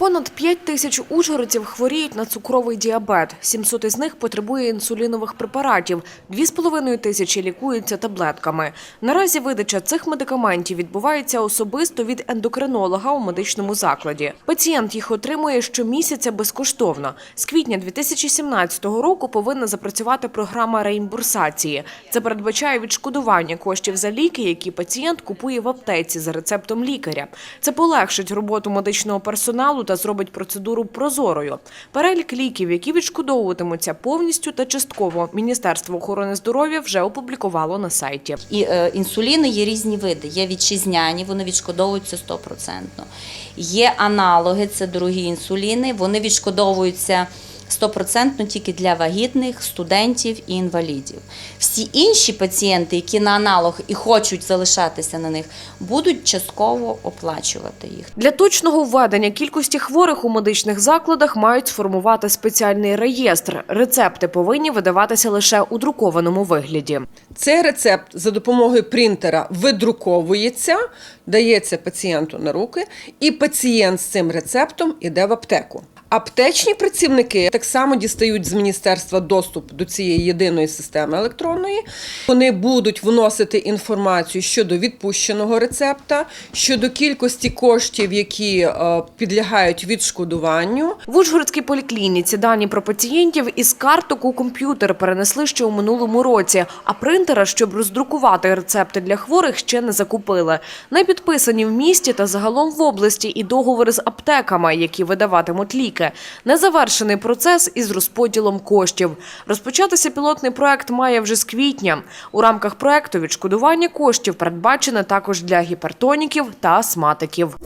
Понад 5 тисяч ужгородців хворіють на цукровий діабет. 700 із них потребує інсулінових препаратів. 2,5 тисячі лікуються таблетками. Наразі видача цих медикаментів відбувається особисто від ендокринолога у медичному закладі. Пацієнт їх отримує щомісяця безкоштовно. З квітня 2017 року повинна запрацювати програма реімбурсації. Це передбачає відшкодування коштів за ліки, які пацієнт купує в аптеці за рецептом лікаря. Це полегшить роботу медичного персоналу та зробить процедуру прозорою. Перелік ліків, які відшкодовуватимуться повністю та частково, Міністерство охорони здоров'я вже опублікувало на сайті. І е, інсуліни є різні види. Є вітчизняні, вони відшкодовуються 100%. Є аналоги, це дорогі інсуліни, вони відшкодовуються 100% тільки для вагітних, студентів і інвалідів. Всі інші пацієнти, які на аналог і хочуть залишатися на них, будуть частково оплачувати їх. Для точного введення кількості хворих у медичних закладах мають сформувати спеціальний реєстр. Рецепти повинні видаватися лише у друкованому вигляді. Цей рецепт за допомогою принтера видруковується, дається пацієнту на руки, і пацієнт з цим рецептом іде в аптеку. Аптечні працівники так само дістають з міністерства доступ до цієї єдиної системи електронної. Вони будуть вносити інформацію щодо відпущеного рецепта, щодо кількості коштів, які е, підлягають відшкодуванню. В Ужгородській поліклініці дані про пацієнтів із карток у комп'ютер перенесли ще у минулому році, а принтера, щоб роздрукувати рецепти для хворих, ще не закупили. Не підписані в місті та загалом в області і договори з аптеками, які видаватимуть ліки. Незавершений процес із розподілом коштів. Розпочатися пілотний проект має вже з квітня. У рамках проекту відшкодування коштів передбачене також для гіпертоніків та астматиків.